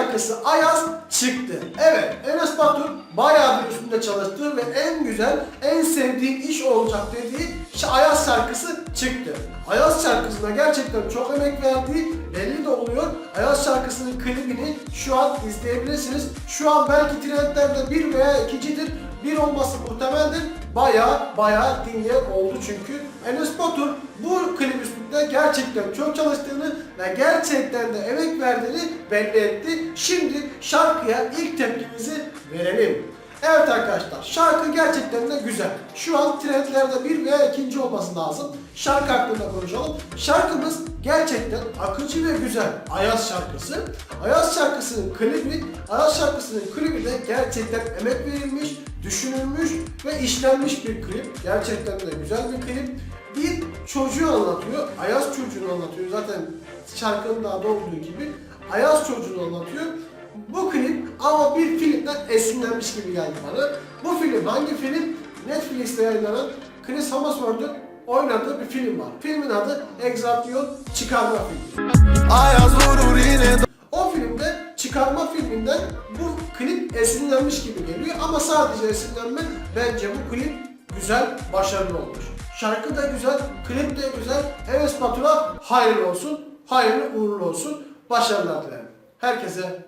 şarkısı Ayaz çıktı. Evet Enes Batur bayağı bir üstünde çalıştığı ve en güzel, en sevdiğim iş olacak dediği Ayaz şarkısı çıktı. Ayaz şarkısına gerçekten çok emek verdiği belli de oluyor. Ayaz şarkısının klibini şu an izleyebilirsiniz. Şu an belki trendlerde bir veya ikincidir. Bir olması muhtemeldir. Baya baya dinleyen oldu çünkü. Enes Batur bu klip gerçekten çok çalıştığını ve gerçekten de emek verdiğini belli etti. Şimdi şarkıya ilk tepkimizi verelim. Evet arkadaşlar şarkı gerçekten de güzel. Şu an trendlerde bir veya ikinci olması lazım. Şarkı hakkında konuşalım. Şarkımız gerçekten akıcı ve güzel. Ayaz şarkısı. Ayaz şarkısının klibi, Ayaz şarkısının klibi de gerçekten emek verilmiş, düşünülmüş ve işlenmiş bir klip. Gerçekten de güzel bir klip. Çocuğu anlatıyor. Ayaz çocuğunu anlatıyor. Zaten şarkının da adı olduğu gibi Ayaz çocuğunu anlatıyor. Bu klip ama bir filmden esinlenmiş gibi geldi bana. Bu film hangi film? Netflix'te yayınlanan Chris Hemsworth'un oynadığı bir film var. Filmin adı Exaltation Çıkarma Filmi. Ayaz vurur yine O filmde çıkarma filminden bu klip esinlenmiş gibi geliyor ama sadece esinlenme bence bu klip güzel, başarılı olmuş. Şarkı da güzel, klip de güzel. Enes Batur'a hayırlı olsun, hayırlı uğurlu olsun. Başarılar dilerim. Herkese